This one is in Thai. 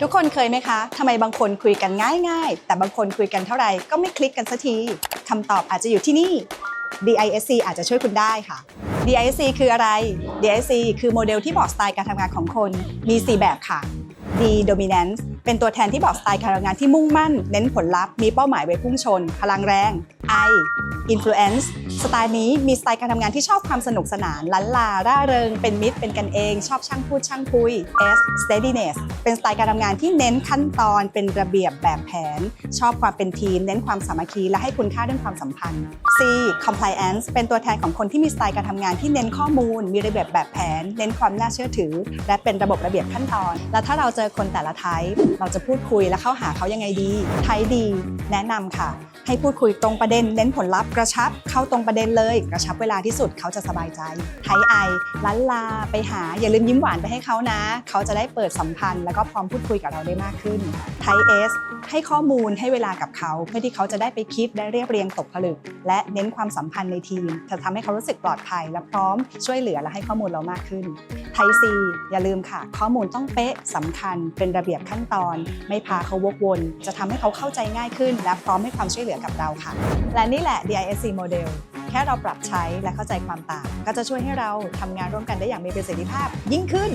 ทุกคนเคยไหมคะทำไมบางคนคุยกันง่ายๆ แต่บางคนคุยกันเท่าไหร่ก็ไม่คลิกกันสักทีคำตอบอาจจะอยู่ที่นี่ DISC อาจจะช่วยคุณได้ค่ะ DISC คืออะไร DISC คือโมเดลที่บอกสไตล์การทำงานของคน มี 4 แบบค่ะ D dominance เป็นตัวแทนที่บอกสไตล์การทำงานที่มุ่งมั่น เน้นผลลัพธ์ มีเป้าหมายไว้พุ่งชน พลังแรง I influence สไตล์นี้มีสไตล์การทำงานที่ชอบความสนุกสนานลันลา ร่าเริง เป็นมิตร เป็นกันเอง ชอบช่างพูดช่างคุย S steadiness เป็นสไตล์การทำงานที่เน้นขั้นตอน เป็นระเบียบแบบแผน ชอบความเป็นทีม เน้นความสามัคคี และให้คุณค่าเรื่องความสัมพันธ์ C compliance เป็นตัวแทนของคนที่มีสไตล์การทำงานที่เน้นข้อมูล มีระเบียบแบบแผน เน้นความน่าเชื่อถือ และเป็นระบบระเบียบขั้นตอน แล้วถ้าเราเจอคนแต่ละไทป์เราจะพูดคุยและเข้าหาเขายังไงดี ไทป์ดี แนะนำค่ะ ให้พูดคุยตรงประเด็น เน้นผลลัพธ์กระชับ เข้าตรงประเด็นเลย กระชับเวลาที่สุดเขาจะสบายใจ ไทป์ไอลันลาไปหาอย่าลืมยิ้มหวานไปให้เขานะ เขาจะได้เปิดสัมพันธ์ แล้วก็พร้อมพูดคุยกับเราได้มากขึ้น ไทป์เอสให้ข้อมูลให้เวลากับเขาเพื่อที่เขาจะได้ไปคิดได้เรียบเรียงตกผลึกและเน้นความสัมพันธ์ในทีมจะทำให้เขารู้สึกปลอดภัย และพร้อมช่วยเหลือและให้ข้อมูลเรามากขึ้นไทป์ซีอย่าลืมค่ะ ข้อมูลต้องเป๊ะสำคัญเป็นระเบียบขั้นตอน ไม่พาเขาวกวน จะทำให้เขาเข้าใจง่ายขึ้น และพร้อมให้ความช่วยเหลือกับเราค่ะ และนี่แหละ DISC Model แค่เราปรับใช้และเข้าใจความต่าง ก็จะช่วยให้เราทำงานร่วมกันได้อย่างมีประสิทธิภาพยิ่งขึ้น